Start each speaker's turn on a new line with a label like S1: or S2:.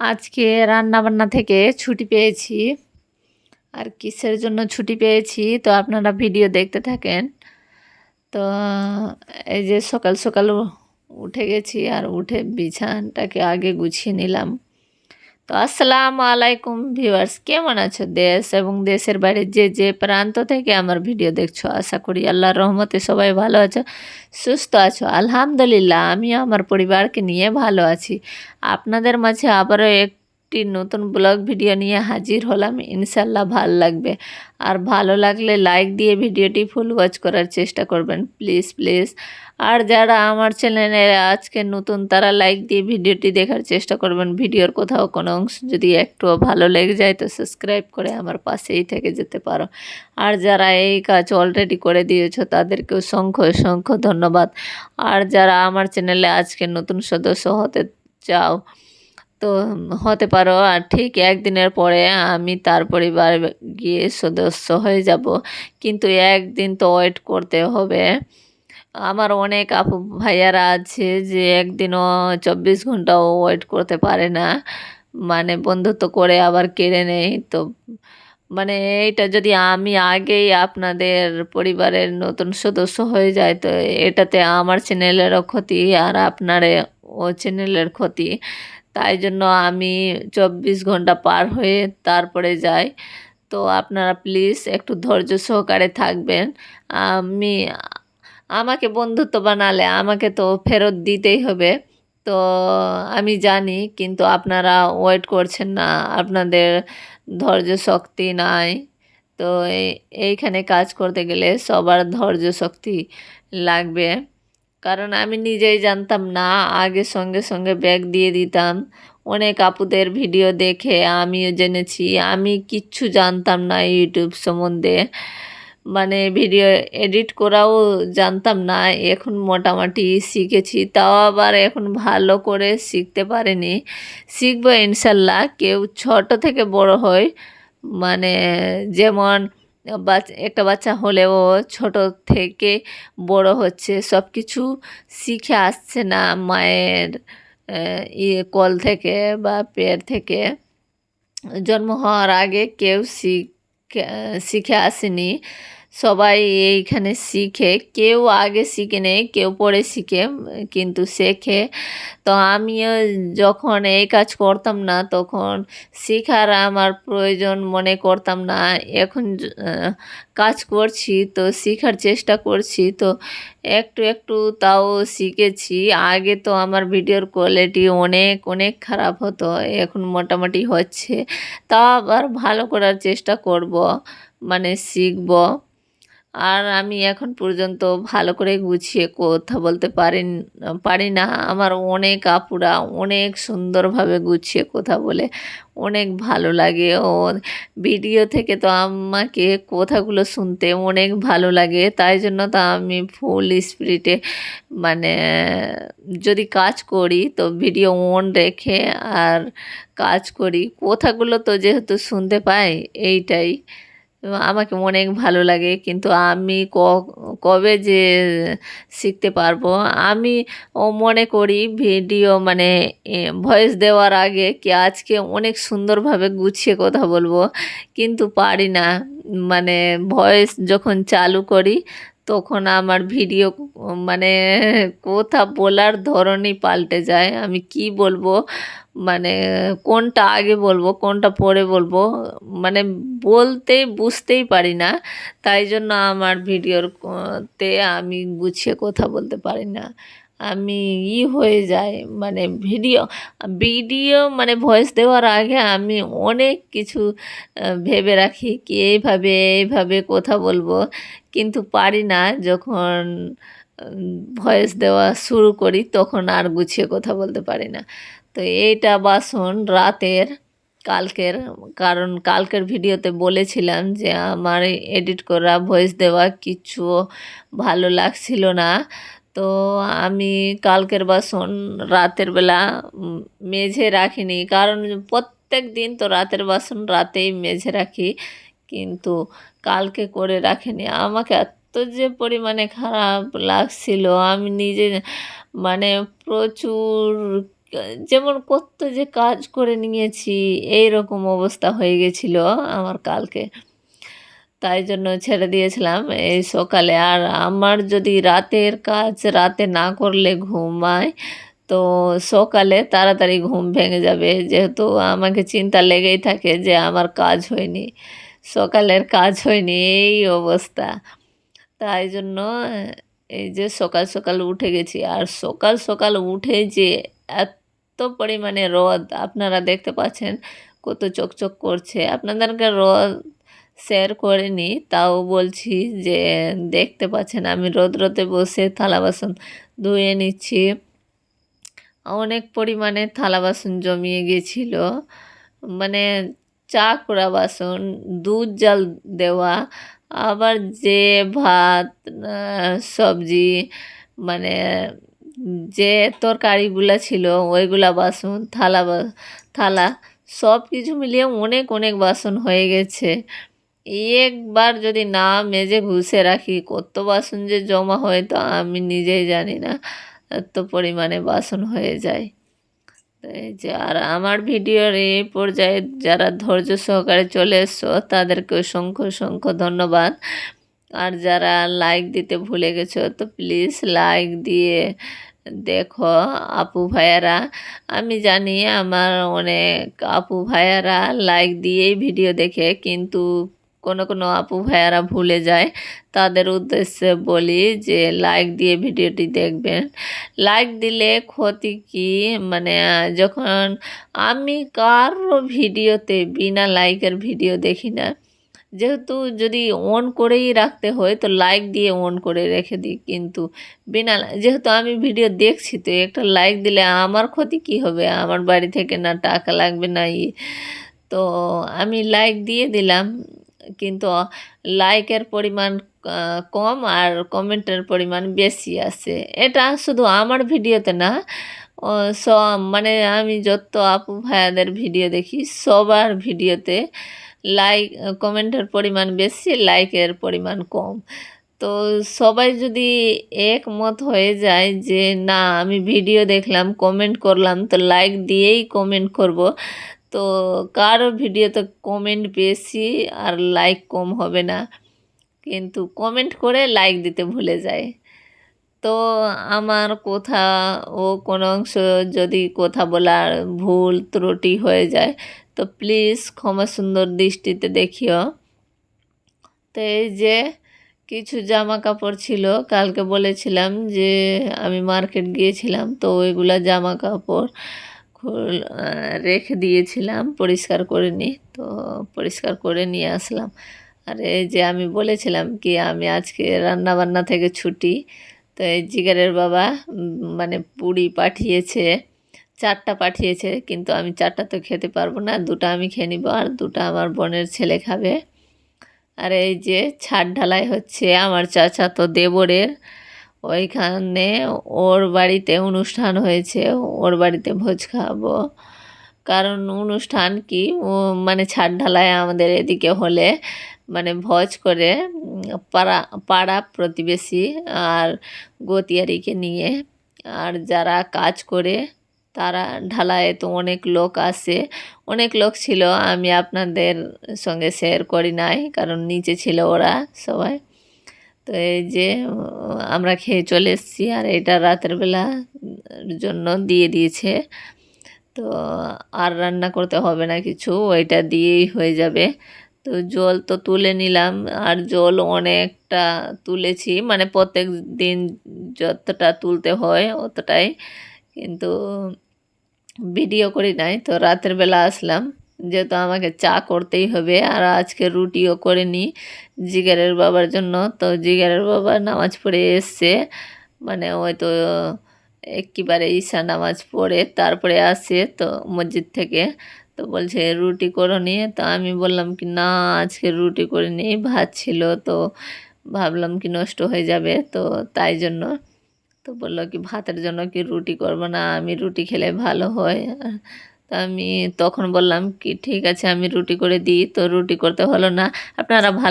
S1: আজকে রান্নাবান্না থেকে ছুটি পেয়েছি আর কিসের জন্য ছুটি পেয়েছি তো আপনারা ভিডিও দেখতে থাকেন। তো এই যে সকাল সকাল উঠে গেছি আর উঠে বিছানটাকে আগে গুছিয়ে নিলাম। তো আসসালামু আলাইকুম ভিউয়ার্স, কেমন আছো দেশ এবং দেশের বাইরে যে যে প্রান্ত থেকে আমার ভিডিও দেখছ? আশা করি আল্লাহর রহমতে সবাই ভালো আছো, সুস্থ আছো। আলহামদুলিল্লাহ, আমিও আমার পরিবারকে নিয়ে ভালো আছি। আপনাদের মাঝে আবারও একটি নতুন ব্লগ ভিডিও নিয়ে হাজির হলাম। ইনশাল্লাহ ভালো লাগবে। আর ভালো লাগলে লাইক দিয়ে ভিডিওটি ফুল ওয়াচ করার চেষ্টা করবেন। Please please. আর যারা আমার চ্যানেলে আজকে নতুন, তারা লাইক দিয়ে ভিডিওটি দেখার চেষ্টা করবেন। ভিডিওর কোথাও কোনো অংশ যদি একটুও ভালো লেগে যায়, তো সাবস্ক্রাইব করে আমার পাশেই থেকে যেতে পারো। আর যারা এই কাজ অলরেডি করে দিয়েছ, তাদেরকেও সংখ্য সংখ্য ধন্যবাদ। আর যারা আমার চ্যানেলে আজকে নতুন সদস্য হতে চাও তো হতে পারো। আর ঠিক একদিনের পরে আমি তার পরিবার গিয়ে সদস্য হয়ে যাব। কিন্তু একদিন তো ওয়েট করতে হবে। আমার অনেক আপু ভাইয়ারা আছে যে একদিনও চব্বিশ ঘন্টাও ওয়েট করতে পারে না। মানে বন্ধুত্ব করে আবার কেড়ে নেয়। তো মানে এইটা যদি আমি আগেই আপনাদের পরিবারের নতুন সদস্য হয়ে যায়, তো এটাতে আমার চ্যানেলেরও ক্ষতি আর আপনার ও চ্যানেলের ক্ষতি। তাই জন্য আমি চব্বিশ ঘণ্টা পার হয়ে তারপরে যাই। তো আপনারা প্লিজ একটু ধৈর্য সহকারে থাকবেন। আমি, আমাকে বন্ধুত্ব বানালে আমাকে তো ফেরত দিতেই হবে। তো আমি জানি, কিন্তু আপনারা ওয়েট করছেন না, আপনাদের ধৈর্য শক্তি নাই। তো এইখানে কাজ করতে গেলে সবার ধৈর্য শক্তি লাগবে। কারণ আমি নিজেই জানতাম না, আগে সঙ্গে সঙ্গে ব্যাগ দিয়ে দিতাম। অনেক আপুদের ভিডিও দেখে আমিও জেনেছি। আমি কিচ্ছু জানতাম না ইউটিউব সম্বন্ধে। মানে ভিডিও এডিট করাও জানতাম না, এখন মোটামুটি শিখেছি। তাও আবার এখন ভালো করে শিখতে পারিনি। শিখব ইনশাল্লাহ, কেউ ছোট থেকে বড় হয় মানে যেমন একটা বাচ্চা হলেও ছোট থেকে বড় হচ্ছে সব কিছু শিখে আসছে না মায়ের ইয়ে কল থেকে বা পেট থেকে। জন্ম হওয়ার আগে কেউ শিখে শিখে আসেনি। সবাই এইখানে শিখে, কেউ আগে শিখে নেই, কেউ পরে শিখে, কিন্তু শেখে। তো আমিও যখন এই কাজ করতাম না, তখন শেখার আমার প্রয়োজন মনে করতাম না। এখন কাজ করছি, তো শেখার চেষ্টা করছি, তো একটু একটু তাও শিখেছি। আগে তো আমার ভিডিওর কোয়ালিটি অনেক অনেক খারাপ হতো, এখন মোটামুটি হচ্ছে। তা আবার ভালো করার চেষ্টা করব মানে শিখব। আর আমি এখন পর্যন্ত ভালো করে গুছিয়ে কথা বলতে পারি পারি না। আমার অনেক আপুরা অনেক সুন্দরভাবে গুছিয়ে কথা বলে, অনেক ভালো লাগে। ও ভিডিও থেকে তো আমাকে কথাগুলো শুনতে অনেক ভালো লাগে। তাই জন্য তো আমি ফুল স্পিরিটে মানে যদি কাজ করি তো ভিডিও অন রেখে আর কাজ করি। কথাগুলো তো যেহেতু শুনতে পাই, এইটাই। আমাকে অনেক ভালো লাগে। কিন্তু আমি কবে যে শিখতে পারব, আমি মনে করি ভিডিও মানে ভয়েস দেওয়ার আগে কি আজকে অনেক সুন্দরভাবে গুছিয়ে কথা বলব। কিন্তু পারি না। মানে ভয়েস যখন চালু করি, তখন আমার ভিডিও মানে কথা বলার ধরনই পাল্টে যায়। আমি কি বলব? মানে কোনটা আগে বলব, কোনটা পরে বলব মানে বলতে বুঝতেই পারি না। তাই জন্য আমার ভিডিওর তে আমি গুছিয়ে কথা বলতে পারি না। আমি ই হয়ে যায় মানে ভিডিও ভিডিও মানে ভয়েস দেওয়ার আগে আমি অনেক কিছু ভেবে রাখি কি এইভাবে এইভাবে কথা বলব। কিন্তু পারি না যখন ভয়েস দেওয়া শুরু করি, তখন আর গুছিয়ে কথা বলতে পারি না। তো এইটা বাসন রাতের, কালকের, কারণ কালকের ভিডিওতে বলেছিলাম যে আমার এডিট করা ভয়েস দেওয়া কিছু ভালো লাগছিল না। তো আমি কালকের বাসন রাতের বেলা মেঝে রাখিনি, কারণ প্রত্যেক দিন তো রাতের বাসন রাতেই মেঝে রাখি, কিন্তু কালকে করে রাখিনি। আমাকে এত যে পরিমাণে খারাপ লাগছিল, আমি নিজে মানে প্রচুর যেমন কত যে কাজ করে নিয়েছি এই রকম অবস্থা হয়ে গেছিল আমার কালকে। তাই জন্য ছেড়ে দিয়েছিলাম। এই সকালে আর আমার যদি রাতের কাজ রাতে না করলে ঘুমায়, তো সকালে তাড়াতাড়ি ঘুম ভেঙে যাবে। যেহেতু আমাকে চিন্তা লেগেই থাকে যে আমার কাজ হয়নি, সকালের কাজ হয়নি, এই অবস্থা। তাই জন্য এই যে সকাল সকাল উঠে গেছি। আর সকাল সকাল উঠে যে এত পরিমাণে রোদ, আপনারা দেখতে পাচ্ছেন কত চকচক করছে। আপনাদেরকে রোদ শেয়ার করিনি, তাও বলছি যে দেখতে পাচ্ছেন, আমি রোদ রোদে বসে থালা বাসন ধুয়ে নিচ্ছি। অনেক পরিমাণে থালা বাসন জমিয়ে গেছিল। মানে চা করা বাসন, দুধ জাল দেওয়া, আবার যে ভাত সবজি মানে যে তরকারিগুলো ছিল, ওইগুলা বাসন, থালা থালা সব কিছু মিলিয়ে অনেক অনেক বাসন হয়ে গেছে। একবার যদি না মেজে ঘুষে রাখি, কত বাসন যে জমা হয় তো আমি নিজেই জানি না, এত পরিমাণে বাসন হয়ে যায়। যে, আর আমার ভিডিওর এই পর্যায়ে যারা ধৈর্য সহকারে চলে এসছো, তাদেরকে অসংখ্য অসংখ্য ধন্যবাদ। আর যারা লাইক দিতে ভুলে গেছো, তো প্লিজ লাইক দিয়ে দেখো, আপু ভাইয়ারা, আমি জানি আমার অনেক আপু ভাইয়ারা লাইক দিয়েই ভিডিও দেখে, কিন্তু কোনো কোনো আপু ভাইয়ারা ভুলে যায়। তাদের উদ্দেশ্যে বলি যে লাইক দিয়ে ভিডিওটি দেখবেন। লাইক দিলে ক্ষতি কি? মানে যখন আমি কারও ভিডিওতে বিনা লাইকের ভিডিও দেখি না যেহেতু যদি অন করেই রাখতে হয়, তো লাইক দিয়ে অন করে রেখে দিই। কিন্তু বিনা যেহেতু আমি ভিডিও দেখছি, তো একটা লাইক দিলে আমার ক্ষতি কি হবে? আমার বাড়ি থেকে না টাকা লাগবে, না ই তো আমি লাইক দিয়ে দিলাম, কিন্তু লাইকের পরিমাণ কম আর কমেন্টের পরিমাণ বেশি আছে। এটা শুধু আমার ভিডিওতে না সব মানে আমি যত আপু ভাইয়াদের ভিডিও দেখি, সবার ভিডিওতে লাইক কমেন্টের পরিমাণ বেশি লাইকের পরিমাণ কম। তো সবাই যদি একমত হয়ে যায় যে, না, আমি ভিডিও দেখলাম কমেন্ট করলাম, তো লাইক দিয়েই কমেন্ট করব। তো কারও ভিডিওতে কমেন্ট বেশি আর লাইক কম হবে না। কিন্তু কমেন্ট করে লাইক দিতে ভুলে যায়। তো আমার কথা ও কোনো অংশ যদি কথা বলার ভুল, ত্রুটি হয়ে যায় তো প্লিজ ক্ষমা সুন্দর দৃষ্টিতে দেখিও। তো এই যে কিছু জামা কাপড় ছিল, কালকে বলেছিলাম যে আমি মার্কেট গিয়েছিলাম, তো ওইগুলা জামা কাপড় খুল, রেখে দিয়েছিলাম, পরিষ্কার করে নি, তো পরিষ্কার করে নিয়ে আসলাম। আর এই যে আমি বলেছিলাম কি, আমি আজকে রান্না বান্না থেকে ছুটি, তো এই জিগারের বাবা মানে পুরি পাঠিয়েছে। চারটা পাঠিয়েছে, কিন্তু আমি চারটা তো খেতে পারব না। দুটো আমি খেয়ে নিব আর দুটো আমার বোনের ছেলে খাবে। আর এই যে ছাদ ঢালাই হচ্ছে আমার চাচাতো দেবরের। ওইখানে ওর বাড়িতে অনুষ্ঠান হয়েছে, ওর বাড়িতে ভোজ খাব। কারণ অনুষ্ঠান কি? মানে ছাদ ঢালাই আমাদের এদিকে হলে মানে ভোজ করে, পাড়া পাড়া প্রতিবেশী আর গতিয়ারিকে নিয়ে। আর যারা কাজ করে তারা ঢালায় তো অনেক লোক আসে অনেক লোক ছিল, আমি আপনাদের সঙ্গে শেয়ার করি নাই, কারণ নিচে ছিল ওরা সবাই। তো এই যে, আমরা খেয়ে চলে এসেছি, আর এটা রাতের বেলা জন্য দিয়ে দিয়েছে। তো আর রান্না করতে হবে না কিছু, ওইটা দিয়েই হয়ে যাবে। তো জল তো তুলে নিলাম, আর জল অনেকটা তুলেছি মানে প্রত্যেক দিন যতটা তুলতে হয়, অতটাই কিন্তু ভিডিও করি নাই। তো রাতের বেলা আসলাম, যেহেতু আমাকে চা করতেই হবে আর আজকে রুটিও করে নিই জিগারের বাবার জন্য। তো জিগারের বাবা নামাজ পড়ে এসছে মানে ওই তো একেবারে ঈশা নামাজ পড়ে তারপরে আসে তো মসজিদ থেকে। তো বলছে, রুটি করো নিয়ে তো আমি বললাম কি, না, আজকে রুটি করে নিই ভাত ছিল। তো ভাবলাম কি নষ্ট হয়ে যাবে, তো তাই জন্য তো বলল কি, ভাতের জন্য কি রুটি করব না? আমি রুটি খেলে ভালো হয়। তা আমি তখন বললাম কি, ঠিক আছে, আমি রুটি করে দিই। তো রুটি করতে হলো না। আপনারা ভালো